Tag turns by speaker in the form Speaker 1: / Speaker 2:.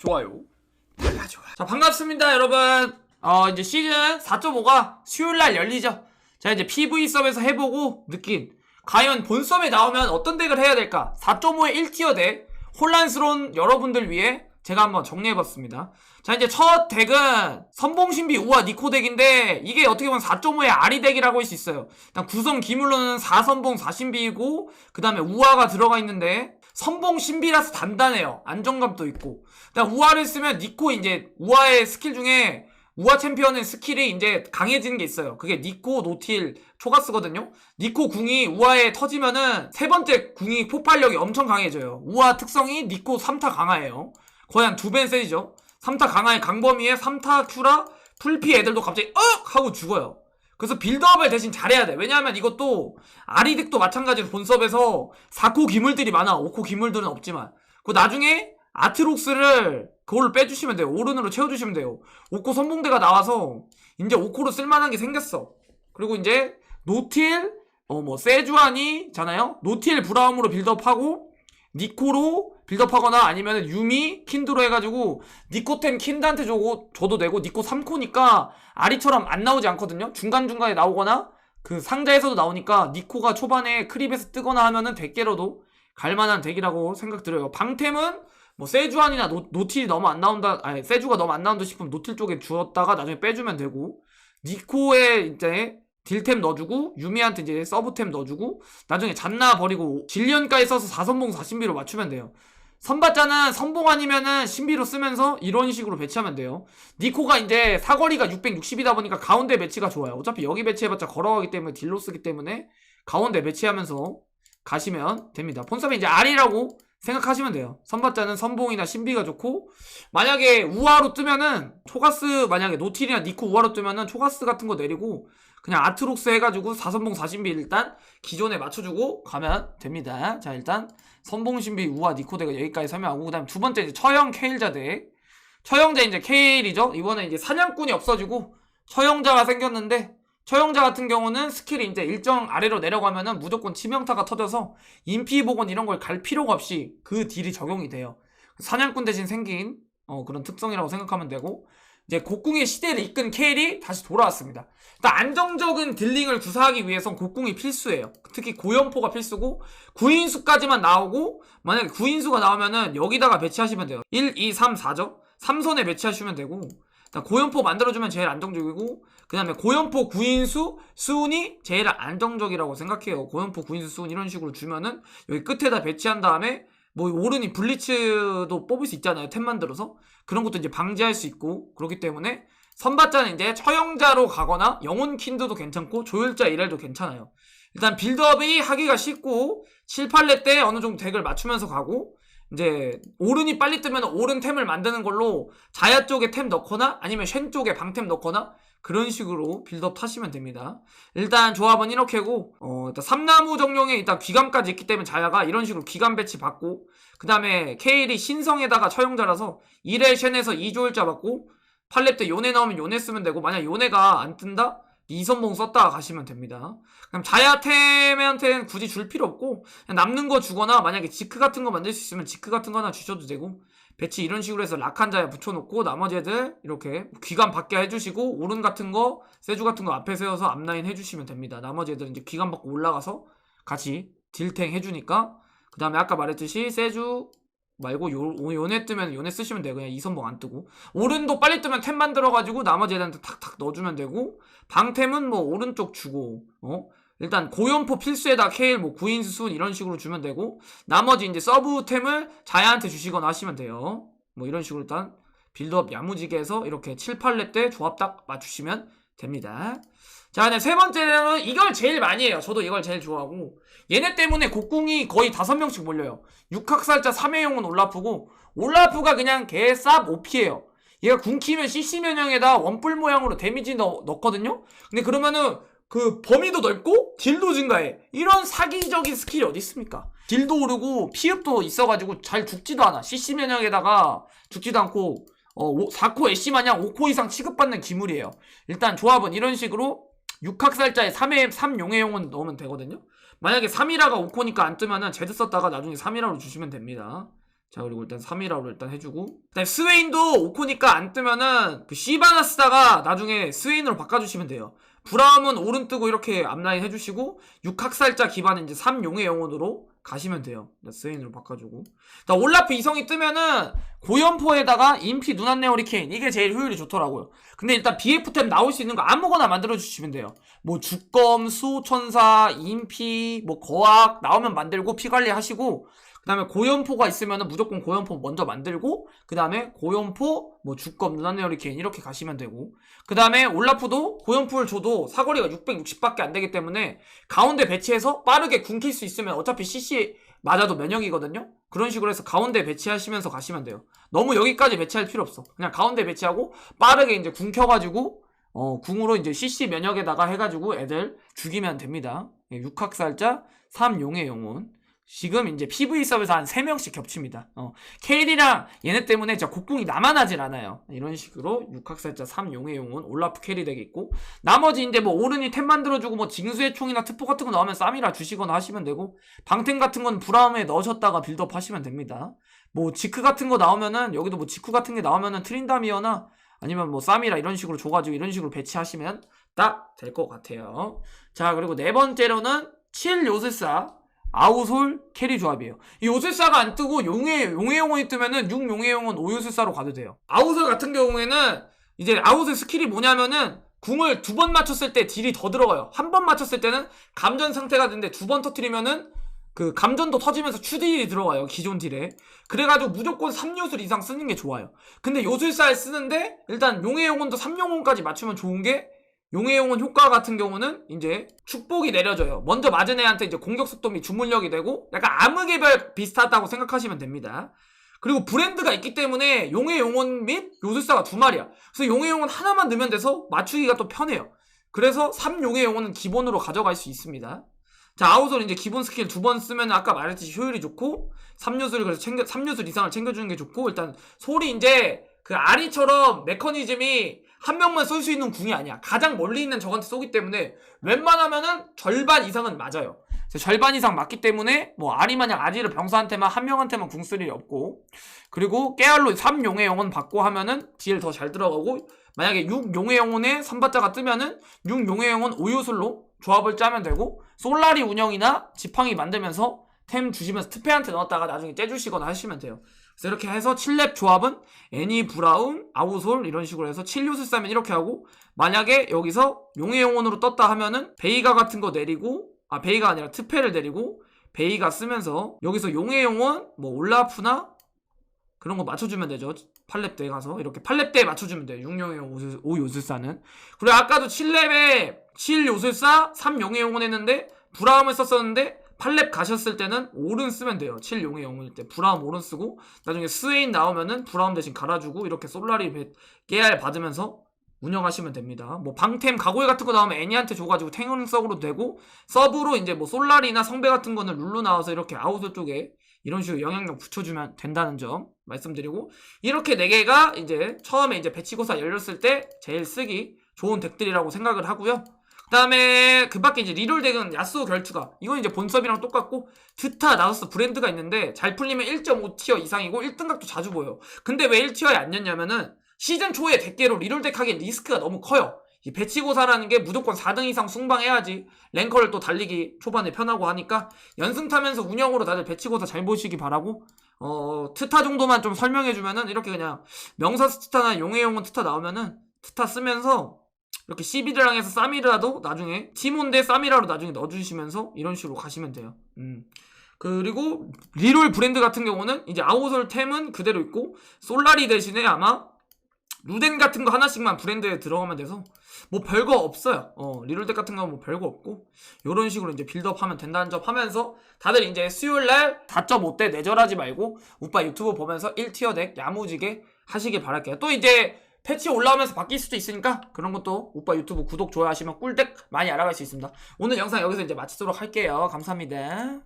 Speaker 1: 좋아요. 달라 좋아. 자 반갑습니다 여러분. 어 이제 시즌 4.5가 수요일 날 열리죠. 자 이제 PV 섭에서 해보고 느낀 과연 본 섭에 나오면 어떤 덱을 해야 될까? 4.5의 1티어 덱 혼란스러운 여러분들 위해 제가 한번 정리해봤습니다. 자 이제 첫 덱은 선봉신비 우와 니코 덱인데 이게 어떻게 보면 4.5의 아리 덱이라고 할 수 있어요. 일단 구성 기물로는 4선봉 4신비이고 그 다음에 우화가 들어가 있는데 선봉 신비라서 단단해요. 안정감도 있고. 우화를 쓰면 니코 이제 우화의 스킬 중에 우화 챔피언의 스킬이 이제 강해지는 게 있어요. 그게 니코 노틸 초가스거든요. 니코 궁이 우화에 터지면은 세 번째 궁이 폭발력이 엄청 강해져요. 우화 특성이 니코 3타 강화예요. 거의 한 두 배 세지죠. 3타 강화의 강범위에 3타 큐라 풀피 애들도 갑자기 억 하고 죽어요. 그래서 빌드업을 대신 잘해야 돼. 왜냐하면 이것도 아리덱도 마찬가지로 본섭에서 4코 기물들이 많아. 5코 기물들은 없지만. 그 나중에 아트록스를 그걸로 빼주시면 돼요. 오른으로 채워주시면 돼요. 5코 선봉대가 나와서 이제 5코로 쓸만한 게 생겼어. 그리고 이제 노틸, 어 뭐 세주안이잖아요. 노틸 브라움으로 빌드업하고 니코로 빌드업하거나 아니면 유미 킨드로 해가지고 니코템 킨드한테 줘고 줘도 되고 니코 3코니까 아리처럼 안 나오지 않거든요. 중간 중간에 나오거나 그 상자에서도 나오니까 니코가 초반에 크립에서 뜨거나 하면은 100개로도 갈만한 덱이라고 생각 들어요. 방템은 뭐 세주안이나 노, 노틸이 너무 안 나온다, 아니 세주가 너무 안 나온다 싶으면 노틸 쪽에 주었다가 나중에 빼주면 되고 니코에 이제 딜템 넣어주고 유미한테 이제 서브템 넣어주고 나중에 잔나 버리고 질리언까지 써서 4선봉 4신비로 맞추면 돼요. 선발자는 선봉 아니면은 신비로 쓰면서 이런 식으로 배치하면 돼요. 니코가 이제 사거리가 660이다 보니까 가운데 배치가 좋아요. 어차피 여기 배치해봤자 걸어가기 때문에 딜로 쓰기 때문에 가운데 배치하면서 가시면 됩니다. 폰섭이 이제 R이라고 생각하시면 돼요. 선발자는 선봉이나 신비가 좋고 만약에 우아로 뜨면은 초가스 만약에 노틸이나 니코 우아로 뜨면은 초가스 같은 거 내리고 그냥 아트록스 해가지고 4선봉 4신비 일단 기존에 맞춰주고 가면 됩니다. 자 일단 선봉신비 우아 니코덱을 여기까지 설명하고 그 다음 두 번째 이제 처형 케일자 덱 처형자 이제 케일이죠. 이번에 이제 사냥꾼이 없어지고 처형자가 생겼는데 처형자 같은 경우는 스킬이 이제 일정 아래로 내려가면은 무조건 치명타가 터져서 인피 복원 이런 걸 갈 필요가 없이 그 딜이 적용이 돼요. 사냥꾼 대신 생긴 어, 그런 특성이라고 생각하면 되고 이제 곡궁의 시대를 이끈 케일이 다시 돌아왔습니다. 일단 안정적인 딜링을 구사하기 위해선 곡궁이 필수예요. 특히 고연포가 필수고 구인수까지만 나오고 만약에 구인수가 나오면은 여기다가 배치하시면 돼요. 1, 2, 3, 4죠. 3선에 배치하시면 되고 고연포 만들어주면 제일 안정적이고 그 다음에 고연포 구인수 수운이 제일 안정적이라고 생각해요. 고연포 구인수 수운 이런 식으로 주면은 여기 끝에다 배치한 다음에 뭐 오른이 블리츠도 뽑을 수 있잖아요. 템 만들어서 그런 것도 이제 방지할 수 있고 그렇기 때문에 선발자는 이제 처형자로 가거나 영혼 킨드도 괜찮고 조율자 이랄도 괜찮아요. 일단 빌드업이 하기가 쉽고 7, 8렙 때 어느 정도 덱을 맞추면서 가고 이제 오른이 빨리 뜨면 오른 템을 만드는 걸로 자야 쪽에 템 넣거나 아니면 쉔 쪽에 방템 넣거나 그런 식으로 빌드업 타시면 됩니다. 일단 조합은 이렇게고 어 일단 삼나무 정령에 일단 귀감까지 있기 때문에 자야가 이런 식으로 귀감 배치 받고 그 다음에 케일이 신성에다가 처형자라서 1회 쉔에서 2조일자 받고 8렙 때 요네 나오면 요네 쓰면 되고 만약 요네가 안 뜬다? 이선봉 썼다가 가시면 됩니다. 그럼 자야템한테는 굳이 줄 필요 없고 남는 거 주거나 만약에 지크 같은 거 만들 수 있으면 지크 같은 거 하나 주셔도 되고 배치 이런 식으로 해서 락한 자야 붙여놓고 나머지 애들 이렇게 귀감 받게 해주시고 오른 같은 거 세주 같은 거 앞에 세워서 앞라인 해주시면 됩니다. 나머지 애들은 이제 귀감 받고 올라가서 같이 딜탱 해주니까 그 다음에 아까 말했듯이 세주 말고 요, 요네 뜨면 요네 쓰시면 돼요. 그냥 이선봉 안 뜨고. 오른도 빨리 뜨면 템 만들어가지고 나머지 애들한테 탁탁 넣어주면 되고. 방템은 뭐 오른쪽 주고, 어? 일단 고연포 필수에다 케일 뭐 구인수 순 이런 식으로 주면 되고. 나머지 이제 서브템을 자야한테 주시거나 하시면 돼요. 뭐 이런 식으로 일단 빌드업 야무지게 해서 이렇게 7, 8렙 때 조합 딱 맞추시면 됩니다. 자, 네, 세 번째는 이걸 제일 많이 해요. 저도 이걸 제일 좋아하고. 얘네 때문에 곡궁이 거의 다섯 명씩 몰려요. 육학살자 3회용은 올라프고, 올라프가 그냥 개쌉 OP예요. 얘가 궁 키면 CC 면역에다 원뿔 모양으로 데미지 넣, 넣거든요? 근데 그러면은 그 범위도 넓고 딜도 증가해. 이런 사기적인 스킬이 어디 있습니까? 딜도 오르고 피흡도 있어가지고 잘 죽지도 않아. CC 면역에다가 죽지도 않고 어, 4코 애쉬 마냥 5코 이상 취급받는 기물이에요. 일단 조합은 이런 식으로 6학살자에 3회, 3용해용은 넣으면 되거든요. 만약에 3이라가 5코니까 안 뜨면은 제드 썼다가 나중에 3이라로 주시면 됩니다. 자 그리고 일단 3이라고 일단 해주고 그다음에 스웨인도 오코니까 안 뜨면은 그 시바나 쓰다가 나중에 스웨인으로 바꿔주시면 돼요 브라움은 오른 뜨고 이렇게 앞라인 해주시고 육학살자 기반은 이제 3용의 영혼으로 가시면 돼요. 일단 스웨인으로 바꿔주고. 자 올라프 이성이 뜨면은 고연포에다가 인피 눈안내 허리케인. 이게 제일 효율이 좋더라고요. 근데 일단 BF템 나올 수 있는 거 아무거나 만들어 주시면 돼요. 뭐 주검, 수천사, 인피, 뭐 거악 나오면 만들고 피 관리 하시고 그 다음에 고연포가 있으면 무조건 고연포 먼저 만들고 그 다음에 고연포 뭐 주검 누나네 허리케인 이렇게 가시면 되고 그 다음에 올라프도 고연포를 줘도 사거리가 660밖에 안 되기 때문에 가운데 배치해서 빠르게 궁킬 수 있으면 어차피 CC 맞아도 면역이거든요? 그런 식으로 해서 가운데 배치하시면서 가시면 돼요. 너무 여기까지 배치할 필요 없어. 그냥 가운데 배치하고 빠르게 이제 궁 켜가지고 어 궁으로 이제 CC 면역에다가 해가지고 애들 죽이면 됩니다. 예, 육학살자 3용의 영혼 지금 이제 PV 서버에서 한 3명씩 겹칩니다. 어, 캐리랑 얘네 때문에 진짜 곡궁이 남아나질 않아요. 이런 식으로 육학살자 3 용의 용은 올라프 캐리 되겠고 나머지 이제 뭐 오른이 템 만들어주고 뭐 징수의 총이나 특포 같은 거 나오면 쌈이라 주시거나 하시면 되고 방템 같은 건 브라움에 넣으셨다가 빌드업 하시면 됩니다. 뭐 지크 같은 거 나오면은 여기도 뭐 지크 같은 게 나오면은 트린다미어나 아니면 뭐 쌈이라 이런 식으로 줘가지고 이런 식으로 배치하시면 딱 될 것 같아요. 자 그리고 네 번째로는 7 요술사 아우솔 캐리 조합이에요. 이 요술사가 안 뜨고 용의 용의 영혼이 뜨면은 6 용의 영혼 5 요술사로 가도 돼요. 아우솔 같은 경우에는 이제 아우솔 스킬이 뭐냐면은 궁을 두 번 맞췄을 때 딜이 더 들어가요. 한 번 맞췄을 때는 감전 상태가 되는데 두 번 터트리면은 그 감전도 터지면서 추딜이 들어가요. 기존 딜에. 그래가지고 무조건 3요술 이상 쓰는 게 좋아요. 근데 요술사에 쓰는데 일단 용의 영혼도 3용혼까지 맞추면 좋은 게 용의 영혼 효과 같은 경우는 이제 축복이 내려져요. 먼저 맞은 애한테 이제 공격 속도 및 주물력이 되고 약간 암흑의별 비슷하다고 생각하시면 됩니다. 그리고 브랜드가 있기 때문에 용의 영혼 및 요술사가 두 마리야. 그래서 용의 영혼 하나만 넣으면 돼서 맞추기가 또 편해요. 그래서 3용의 영혼은 기본으로 가져갈 수 있습니다. 자, 아웃솔 이제 기본 스킬 두 번 쓰면 아까 말했듯이 효율이 좋고 3요술을 그래서 챙겨 3요술 이상을 챙겨 주는 게 좋고 일단 솔이 이제 그 아리처럼 메커니즘이 한 명만 쏠 수 있는 궁이 아니야. 가장 멀리 있는 적한테 쏘기 때문에 웬만하면은 절반 이상은 맞아요. 절반 이상 맞기 때문에 뭐 아리 마냥 아지를 병사한테만 한 명한테만 궁 쓸 일이 없고 그리고 깨알로 3 용의 영혼 받고 하면은 딜 더 잘 들어가고 만약에 6 용의 영혼에 3바자가 뜨면은 6 용의 영혼 5요술로 조합을 짜면 되고 솔라리 운영이나 지팡이 만들면서 템 주시면서 트페한테 넣었다가 나중에 째주시거나 하시면 돼요. 그래서 이렇게 해서 7렙 조합은 애니 브라운 아우솔 이런 식으로 해서 7요술 싸면 이렇게 하고 만약에 여기서 용의 영혼으로 떴다 하면은 베이가 같은 거 내리고 아 베이가 아니라 트페를 내리고 베이가 쓰면서 여기서 용의 영혼 뭐 올라프나 그런 거 맞춰주면 되죠. 8렙 때 가서 이렇게 8렙 때 맞춰주면 돼요. 6용의 5요술사는 그리고 아까도 7렙에 7요술사 3용의 영혼 했는데 브라움을 썼었는데 8렙 가셨을 때는 오른 쓰면 돼요. 7 용의 영혼일 때 브라움 오른 쓰고 나중에 스웨인 나오면은 브라움 대신 갈아주고 이렇게 솔라리 베- 깨알 받으면서 운영하시면 됩니다. 뭐 방템 가고에 같은 거 나오면 애니한테 줘가지고 탱은 썩으로 되고 서브로 이제 뭐 솔라리나 성배 같은 거는 룰루 나와서 이렇게 아웃솔 쪽에 이런 식으로 영향력 붙여주면 된다는 점 말씀드리고 이렇게 네 개가 이제 처음에 이제 배치고사 열렸을 때 제일 쓰기 좋은 덱들이라고 생각을 하고요. 그 다음에 그 밖에 이제 리롤 덱은 야스오 결투가 이건 이제 본섭이랑 똑같고 드타 나서스 브랜드가 있는데 잘 풀리면 1.5티어 이상이고 1등각도 자주 보여 근데 왜 1티어에 안 냈냐면은 시즌 초에 덱계로 리롤 덱 하기엔 리스크가 너무 커요. 이 배치고사라는 게 무조건 4등 이상 숭방해야지 랭커를 또 달리기 초반에 편하고 하니까 연승 타면서 운영으로 다들 배치고사 잘 보시기 바라고 어 트타 정도만 좀 설명해주면은 이렇게 그냥 명사 트타나 용의 용은 트타 나오면은 트타 쓰면서 이렇게 11이랑 해서 쌈이라도 나중에 티몬 대 쌈이라로 나중에 넣어주시면서 이런 식으로 가시면 돼요. 음. 그리고 리롤 브랜드 같은 경우는 이제 아우솔 템은 그대로 있고 솔라리 대신에 아마 루덴 같은 거 하나씩만 브랜드에 들어가면 돼서 뭐 별거 없어요. 어, 리롤덱 같은 건 뭐 별거 없고 이런 식으로 이제 빌드업 하면 된다는 점 하면서 다들 이제 수요일 날 4.5대 내절하지 말고 오빠 유튜브 보면서 1티어 덱 야무지게 하시길 바랄게요. 또 이제 패치 올라오면서 바뀔 수도 있으니까 그런 것도 오빠 유튜브 구독 좋아하시면 꿀덱 많이 알아갈 수 있습니다. 오늘 영상 여기서 이제 마치도록 할게요. 감사합니다.